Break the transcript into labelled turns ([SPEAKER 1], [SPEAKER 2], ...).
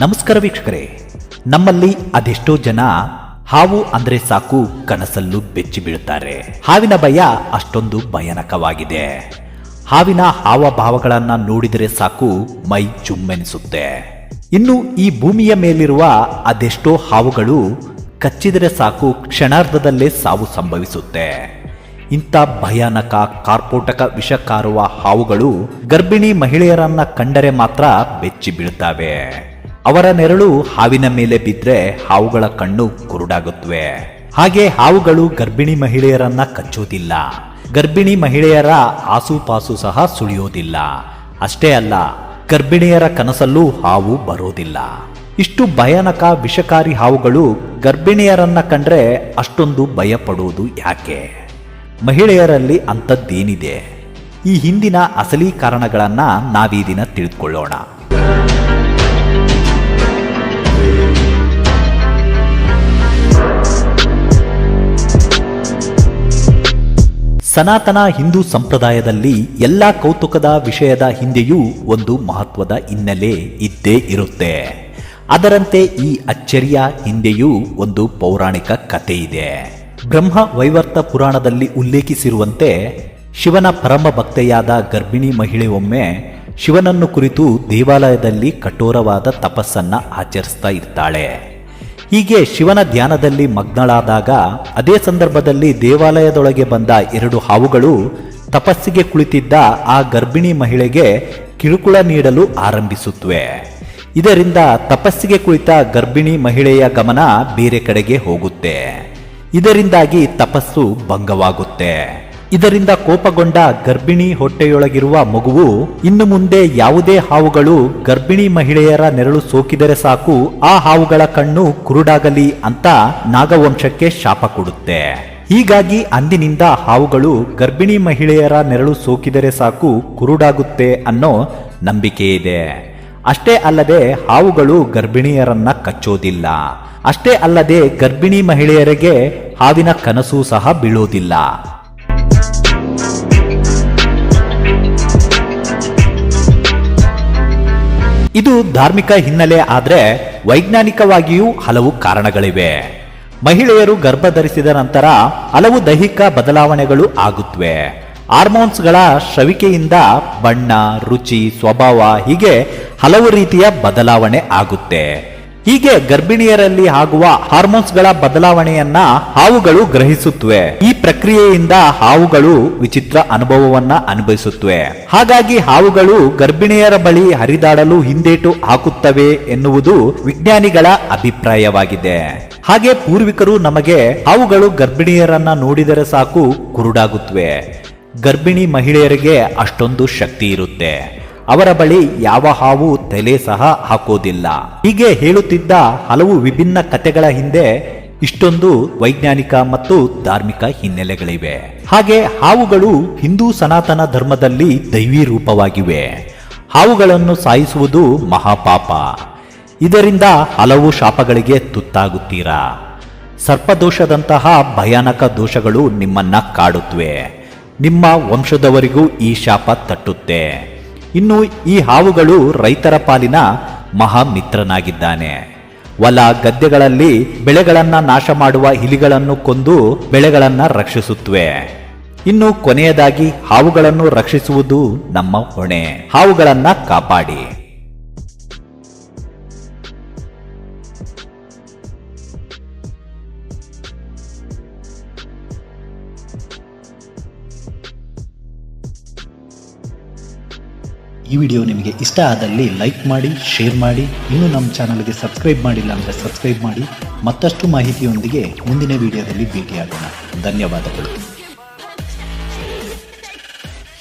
[SPEAKER 1] ನಮಸ್ಕಾರ ವೀಕ್ಷಕರೇ. ನಮ್ಮಲ್ಲಿ ಅದೆಷ್ಟೋ ಜನ ಹಾವು ಅಂದ್ರೆ ಸಾಕು ಕನಸಲ್ಲೂ ಬೆಚ್ಚಿ ಬೀಳುತ್ತಾರೆ. ಹಾವಿನ ಭಯ ಅಷ್ಟೊಂದು ಭಯಾನಕವಾಗಿದೆ. ಹಾವಿನ ಹಾವಭಾವಗಳನ್ನ ನೋಡಿದರೆ ಸಾಕು ಮೈ ಚುಮ್ಮೆನಿಸುತ್ತೆ ಇನ್ನು ಈ ಭೂಮಿಯ ಮೇಲಿರುವ ಅದೆಷ್ಟೋ ಹಾವುಗಳು ಕಚ್ಚಿದರೆ ಸಾಕು ಕ್ಷಣಾರ್ಧದಲ್ಲೇ ಸಾವು ಸಂಭವಿಸುತ್ತೆ. ಇಂಥ ಭಯಾನಕ ಕಾರ್ಪೋಟಕ ವಿಷ ಕಾರುವ ಹಾವುಗಳು ಗರ್ಭಿಣಿ ಮಹಿಳೆಯರನ್ನ ಕಂಡರೆ ಮಾತ್ರ ಬೆಚ್ಚಿ ಬೀಳುತ್ತವೆ. ಅವರ ನೆರಳು ಹಾವಿನ ಮೇಲೆ ಬಿದ್ರೆ ಹಾವುಗಳ ಕಣ್ಣು ಕುರುಡಾಗುತ್ತವೆ. ಹಾಗೆ ಹಾವುಗಳು ಗರ್ಭಿಣಿ ಮಹಿಳೆಯರನ್ನ ಕಚ್ಚೋದಿಲ್ಲ. ಗರ್ಭಿಣಿ ಮಹಿಳೆಯರ ಆಸುಪಾಸು ಸಹ ಸುಳಿಯೋದಿಲ್ಲ. ಅಷ್ಟೇ ಅಲ್ಲ, ಗರ್ಭಿಣಿಯರ ಕನಸಲ್ಲೂ ಹಾವು ಬರೋದಿಲ್ಲ. ಇಷ್ಟು ಭಯಾನಕ ವಿಷಕಾರಿ ಹಾವುಗಳು ಗರ್ಭಿಣಿಯರನ್ನ ಕಂಡ್ರೆ ಅಷ್ಟೊಂದು ಭಯ ಪಡುವುದು ಯಾಕೆ? ಮಹಿಳೆಯರಲ್ಲಿ ಅಂಥದ್ದೇನಿದೆ? ಈ ಹಿಂದಿನ ಅಸಲಿ ಕಾರಣಗಳನ್ನ ನಾವೀ ದಿನ ಸನಾತನ ಹಿಂದೂ ಸಂಪ್ರದಾಯದಲ್ಲಿ ಎಲ್ಲ ಕೌತುಕದ ವಿಷಯದ ಹಿಂದೆಯೂ ಒಂದು ಮಹತ್ವದ ಹಿನ್ನೆಲೆ ಇದ್ದೇ ಇರುತ್ತೆ. ಅದರಂತೆ ಈ ಅಚ್ಚರಿಯ ಹಿಂದೆಯೂ ಒಂದು ಪೌರಾಣಿಕ ಕಥೆ ಇದೆ. ಬ್ರಹ್ಮ ವೈವರ್ತ ಪುರಾಣದಲ್ಲಿ ಉಲ್ಲೇಖಿಸಿರುವಂತೆ ಶಿವನ ಪರಮ ಭಕ್ತೆಯಾದ ಗರ್ಭಿಣಿ ಮಹಿಳೆ ಒಮ್ಮೆ ಶಿವನನ್ನು ಕುರಿತು ದೇವಾಲಯದಲ್ಲಿ ಕಠೋರವಾದ ತಪಸ್ಸನ್ನ ಆಚರಿಸ್ತಾ ಇರ್ತಾಳೆ. ಹೀಗೆ ಶಿವನ ಧ್ಯಾನದಲ್ಲಿ ಮಗ್ನಳಾದಾಗ ಅದೇ ಸಂದರ್ಭದಲ್ಲಿ ದೇವಾಲಯದೊಳಗೆ ಬಂದ ಎರಡು ಹಾವುಗಳು ತಪಸ್ಸಿಗೆ ಕುಳಿತಿದ್ದ ಆ ಗರ್ಭಿಣಿ ಮಹಿಳೆಗೆ ಕಿರುಕುಳ ನೀಡಲು ಆರಂಭಿಸುತ್ತವೆ ಇದರಿಂದ ತಪಸ್ಸಿಗೆ ಕುಳಿತ ಗರ್ಭಿಣಿ ಮಹಿಳೆಯ ಗಮನ ಬೇರೆ ಕಡೆಗೆ ಹೋಗುತ್ತೆ. ಇದರಿಂದಾಗಿ ತಪಸ್ಸು ಭಂಗವಾಗುತ್ತೆ. ಇದರಿಂದ ಕೋಪಗೊಂಡ ಗರ್ಭಿಣಿ ಹೊಟ್ಟೆಯೊಳಗಿರುವ ಮಗುವು ಇನ್ನು ಮುಂದೆ ಯಾವುದೇ ಹಾವುಗಳು ಗರ್ಭಿಣಿ ಮಹಿಳೆಯರ ನೆರಳು ಸೋಕಿದರೆ ಸಾಕು, ಆ ಹಾವುಗಳ ಕಣ್ಣು ಕುರುಡಾಗಲಿ ಅಂತ ನಾಗವಂಶಕ್ಕೆ ಶಾಪ ಕೊಡುತ್ತೆ. ಹೀಗಾಗಿ ಅಂದಿನಿಂದ ಹಾವುಗಳು ಗರ್ಭಿಣಿ ಮಹಿಳೆಯರ ನೆರಳು ಸೋಕಿದರೆ ಸಾಕು, ಕುರುಡಾಗುತ್ತೆ ಅನ್ನೋ ನಂಬಿಕೆ ಇದೆ. ಅಷ್ಟೇ ಅಲ್ಲದೆ ಹಾವುಗಳು ಗರ್ಭಿಣಿಯರನ್ನ ಕಚ್ಚೋದಿಲ್ಲ. ಅಷ್ಟೇ ಅಲ್ಲದೆ ಗರ್ಭಿಣಿ ಮಹಿಳೆಯರಿಗೆ ಹಾವಿನ ಕನಸು ಸಹ ಬೀಳೋದಿಲ್ಲ. ಇದು ಧಾರ್ಮಿಕ ಹಿನ್ನೆಲೆ ಆದರೆ ವೈಜ್ಞಾನಿಕವಾಗಿಯೂ ಹಲವು ಕಾರಣಗಳಿವೆ. ಮಹಿಳೆಯರು ಗರ್ಭ ಧರಿಸಿದ ನಂತರ ಹಲವು ದೈಹಿಕ ಬದಲಾವಣೆಗಳು ಆಗುತ್ತವೆ ಹಾರ್ಮೋನ್ಸ್ಗಳ ಶ್ರವಿಕೆಯಿಂದ ಬಣ್ಣ, ರುಚಿ, ಸ್ವಭಾವ ಹೀಗೆ ಹಲವು ರೀತಿಯ ಬದಲಾವಣೆ ಆಗುತ್ತೆ. ಹೀಗೆ ಗರ್ಭಿಣಿಯರಲ್ಲಿ ಆಗುವ ಹಾರ್ಮೋನ್ಸ್ಗಳ ಬದಲಾವಣೆಯನ್ನ ಹಾವುಗಳು ಗ್ರಹಿಸುತ್ತವೆ. ಈ ಪ್ರಕ್ರಿಯೆಯಿಂದ ಹಾವುಗಳು ವಿಚಿತ್ರ ಅನುಭವವನ್ನ ಅನುಭವಿಸುತ್ತವೆ. ಹಾಗಾಗಿ ಹಾವುಗಳು ಗರ್ಭಿಣಿಯರ ಬಳಿ ಹರಿದಾಡಲು ಹಿಂದೇಟು ಹಾಕುತ್ತವೆ ಎನ್ನುವುದು ವಿಜ್ಞಾನಿಗಳ ಅಭಿಪ್ರಾಯವಾಗಿದೆ. ಹಾಗೆ ಪೂರ್ವಿಕರು ನಮಗೆ ಹಾವುಗಳು ಗರ್ಭಿಣಿಯರನ್ನ ನೋಡಿದರೆ ಸಾಕು ಕುರುಡಾಗುತ್ತವೆ. ಗರ್ಭಿಣಿ ಮಹಿಳೆಯರಿಗೆ ಅಷ್ಟೊಂದು ಶಕ್ತಿ ಇರುತ್ತೆ. ಅವರ ಬಳಿ ಯಾವ ಹಾವು ತಲೆ ಸಹ ಹಾಕೋದಿಲ್ಲ. ಹೀಗೆ ಹೇಳುತ್ತಿದ್ದ ಹಲವು ವಿಭಿನ್ನ ಕಥೆಗಳ ಹಿಂದೆ ಇಷ್ಟೊಂದು ವೈಜ್ಞಾನಿಕ ಮತ್ತು ಧಾರ್ಮಿಕ ಹಿನ್ನೆಲೆಗಳಿವೆ. ಹಾಗೆ ಹಾವುಗಳು ಹಿಂದೂ ಸನಾತನ ಧರ್ಮದಲ್ಲಿ ದೈವಿ ರೂಪವಾಗಿವೆ. ಹಾವುಗಳನ್ನು ಸಾಯಿಸುವುದು ಮಹಾಪಾಪ. ಇದರಿಂದ ಹಲವು ಶಾಪಗಳಿಗೆ ತುತ್ತಾಗುತ್ತೀರಾ? ಸರ್ಪದೋಷದಂತಹ ಭಯಾನಕ ದೋಷಗಳು ನಿಮ್ಮನ್ನ ಕಾಡುತ್ತವೆ ನಿಮ್ಮ ವಂಶದವರಿಗೂ ಈ ಶಾಪ ತಟ್ಟುತ್ತೆ. ಇನ್ನು ಈ ಹಾವುಗಳು ರೈತರ ಪಾಲಿನ ಮಹಾಮಿತ್ರನಾಗಿದ್ದಾನೆ. ಹೊಲ ಗದ್ದೆಗಳಲ್ಲಿ ಬೆಳೆಗಳನ್ನ ನಾಶ ಮಾಡುವ ಇಲಿಗಳನ್ನು ಕೊಂದು ಬೆಳೆಗಳನ್ನ ರಕ್ಷಿಸುತ್ತವೆ ಇನ್ನು ಕೊನೆಯದಾಗಿ ಹಾವುಗಳನ್ನು ರಕ್ಷಿಸುವುದು ನಮ್ಮ ಹೊಣೆ. ಹಾವುಗಳನ್ನ ಕಾಪಾಡಿ.
[SPEAKER 2] ಈ ವಿಡಿಯೋ ನಿಮಗೆ ಇಷ್ಟ ಆದಲ್ಲಿ ಲೈಕ್ ಮಾಡಿ, ಶೇರ್ ಮಾಡಿ. ಇನ್ನೂ ನಮ್ಮ ಚಾನಲ್ಗೆ ಸಬ್ಸ್ಕ್ರೈಬ್ ಮಾಡಿಲ್ಲ ಅಂದರೆ ಸಬ್ಸ್ಕ್ರೈಬ್ ಮಾಡಿ. ಮತ್ತಷ್ಟು ಮಾಹಿತಿಯೊಂದಿಗೆ ಮುಂದಿನ ವಿಡಿಯೋದಲ್ಲಿ ಭೇಟಿಯಾಗೋಣ. ಧನ್ಯವಾದಗಳು.